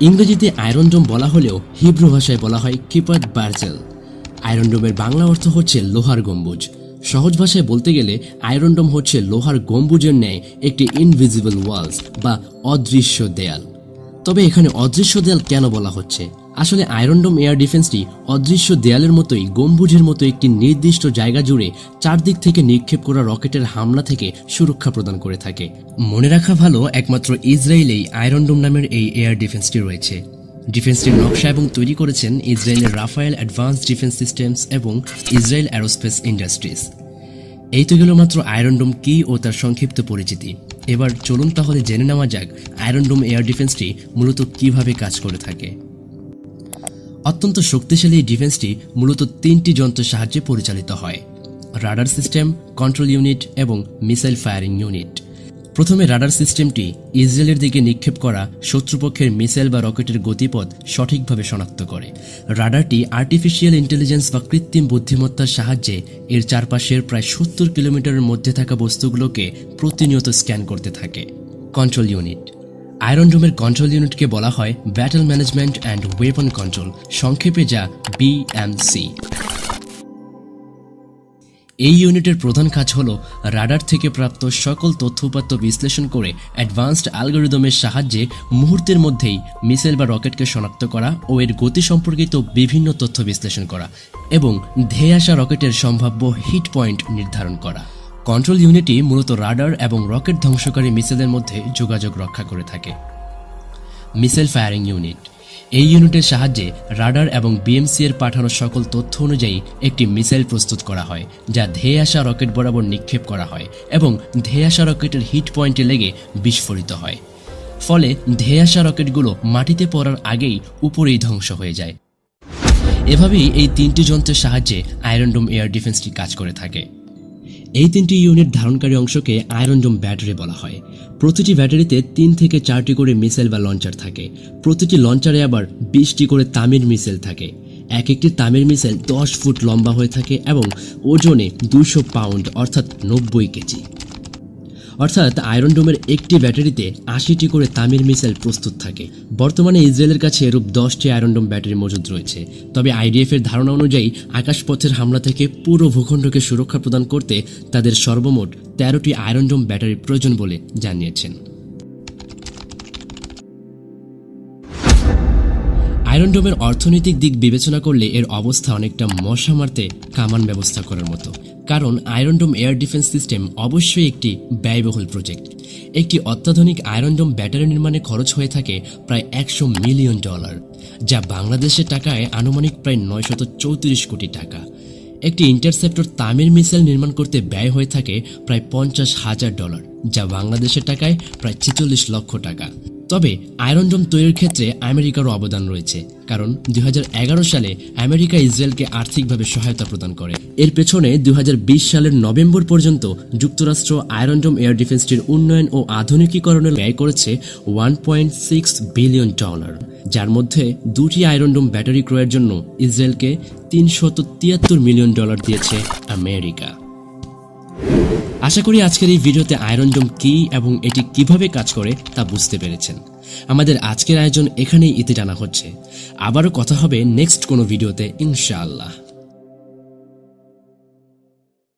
ইংরেজিতে আয়রন ডোম বলা হলেও হিব্রু ভাষায় বলা হয় কিপার বার্জেল। আয়রন ডোমের বাংলা অর্থ হচ্ছে লোহার গম্বুজ। সহজ ভাষায় বলতে গেলে আয়রন ডোম হচ্ছে লোহার গম্বুজের ন্যায় একটি ইনভিজিবল ওয়ালস বা অদৃশ্য দেয়াল। তবে এখানে অদৃশ্য দেয়াল কেন বলা হচ্ছে? আসলে আয়রন ডোম এয়ার ডিফেন্সটি অদৃশ্য দেয়ালের মতোই, গম্বুজের মতো একটি নির্দিষ্ট জায়গা জুড়ে চারদিক থেকে নিক্ষেপ করা রকেটের হামলা থেকে সুরক্ষা প্রদান করে থাকে। মনে রাখা ভালো, একমাত্র ইসরায়েলেই আয়রন ডোম নামের এই এয়ার ডিফেন্সটি রয়েছে। ডিফেন্সটির নকশা এবং তৈরি করেছেন ইসরায়েলের রাফায়েল অ্যাডভান্স ডিফেন্স সিস্টেমস এবং ইসরায়েল অ্যারোস্পেস ইন্ডাস্ট্রিজ এই তো গেল মাত্র আয়রন ডোম কি ও তার সংক্ষিপ্ত পরিচিতি। এবার চলুন তাহলে জেনে নেওয়া যাক আয়রন ডোম এয়ার ডিফেন্সটি মূলত কীভাবে কাজ করে থাকে। অত্যন্ত শক্তিশালী এই ডিফেন্সটি মূলত তিনটি যন্ত্রের সাহায্যে পরিচালিত হয়। রাডার সিস্টেম, কন্ট্রোল ইউনিট এবং মিসাইল ফায়ারিং ইউনিট। প্রথমে রাডার সিস্টেমটি ইসরায়েলের দিকে নিক্ষেপ করা শত্রুপক্ষের মিসাইল বা রকেটের গতিপথ সঠিকভাবে শনাক্ত করে। রাডারটি আর্টিফিশিয়াল ইন্টেলিজেন্স বা কৃত্রিম বুদ্ধিমত্তার সাহায্যে এর চারপাশের প্রায় সত্তর কিলোমিটারের মধ্যে থাকা বস্তুগুলোকে প্রতিনিয়ত স্ক্যান করতে থাকে। কন্ট্রোল ইউনিট আয়রন ডোমের কন্ট্রোল ইউনিটকে বলা হয় battle management and weapon control সংক্ষেপে যা বিএমসি এই ইউনিটের প্রধান কাজ হল রাডার থেকে প্রাপ্ত সকল তথ্যউপাত্য বিশ্লেষণ করে অ্যাডভান্সড অ্যালগোরিদমের সাহায্যে মুহূর্তের মধ্যেই মিসাইল বা রকেটকে শনাক্ত করা ও এর গতি সম্পর্কিত বিভিন্ন তথ্য বিশ্লেষণ করা এবং ধেয়ে আসা রকেটের সম্ভাব্য হিট পয়েন্ট নির্ধারণ করা। কন্ট্রোল ইউনিটই মূলত রাডার এবং রকেট ধ্বংসকারী মিসাইলের মধ্যে যোগাযোগ রক্ষা করে থাকে। Missile firing unit. এই ইউনিটের সাহায্যে রাডার এবং বিএমসি এর পাঠানো সকল তথ্য অনুযায়ী একটি মিসাইল প্রস্তুত করা হয়, যা ধেয়ে আসা রকেট বরাবর নিক্ষেপ করা হয় এবং ধেয়ে আসা রকেটের হিট পয়েন্টে লেগে বিস্ফোরিত হয়। ফলে ধেয়ে আসা রকেটগুলো মাটিতে পড়ার আগেই উপরেই ধ্বংস হয়ে যায়। এভাবেই এই তিনটি যন্ত্রের সাহায্যে আয়রন ডোম এয়ার ডিফেন্সটি কাজ করে থাকে। এই তিনটি ইউনিট ধারণকারী অংশকে আয়রন ডোম ব্যাটারি বলা হয়। প্রতিটি ব্যাটারিতে তিন থেকে চারটি করে মিসাইল বা লঞ্চার থাকে। প্রতিটি লঞ্চারে আবার বিশটি করে তামির মিসাইল থাকে। এক একটি তামের মিসাইল দশ ফুট লম্বা হয়ে থাকে এবং ওজনে দুশো পাউন্ড অর্থাৎ নব্বই কেজি। অর্থাৎ আয়রন ডোমের একটি ব্যাটারিতে আশিটি করে তামির মিসাইল প্রস্তুত থাকে। বর্তমানে ইসরায়েলের কাছে এরূপ দশটি আয়রন ডোম ব্যাটারি মজুদ রয়েছে। তবে আইডিএফ এর ধারণা অনুযায়ী আকাশপথের হামলা থেকে পুরো ভূখণ্ডকে সুরক্ষা প্রদান করতে তাদের সর্বমোট তেরোটি আয়রন ডোম ব্যাটারি প্রয়োজন বলে জানিয়েছেন। আয়রন ডোমের অর্থনৈতিক দিক বিবেচনা করলে এর অবস্থা অনেকটা মশা মারতে কামান ব্যবস্থা করার মতো। কারণ iron dome air defence system অবশ্যই একটি ব্যয়বহুল প্রজেক্ট একটি অত্যাধুনিক আয়রন ডোম ব্যাটারি নির্মাণে খরচ হয়ে থাকে প্রায় একশো মিলিয়ন ডলার, যা বাংলাদেশের টাকায় আনুমানিক প্রায় নয়শত চৌত্রিশ কোটি টাকা। একটি ইন্টারসেপ্টর তামির মিসাইল নির্মাণ করতে ব্যয় হয়ে থাকে প্রায় পঞ্চাশ হাজার ডলার, যা বাংলাদেশের টাকায় প্রায় ছেচল্লিশ লক্ষ টাকা। তবে আয়রন ডোম তৈরির ক্ষেত্রে আমেরিকারও অবদান রয়েছে, কারণ দুই হাজার এগারো সালে আমেরিকা ইসরায়েলকে আর্থিকভাবে সহায়তা প্রদান করে। এর পেছনে দুই হাজার বিশ সালের নভেম্বর পর্যন্ত যুক্তরাষ্ট্র আয়রন ডোম এয়ার ডিফেন্সটির উন্নয়ন ও আধুনিকীকরণে ব্যয় করেছে one point six billion dollar, যার মধ্যে দুটি আয়রন ডোম ব্যাটারি ক্রয়ের জন্য ইসরায়েলকে তিনশত তিয়াত্তর মিলিয়ন ডলার দিয়েছে আমেরিকা। আশা করি আজকের এই ভিডিওতে আয়রন ডোম কি এবং এটি কীভাবে কাজ করে তা বুঝতে পেরেছেন। আমাদের আজকের আয়োজন এখানেই ইতি টানা হচ্ছে। আবারও কথা হবে নেক্সট কোনো ভিডিওতে, ইনশাআল্লাহ।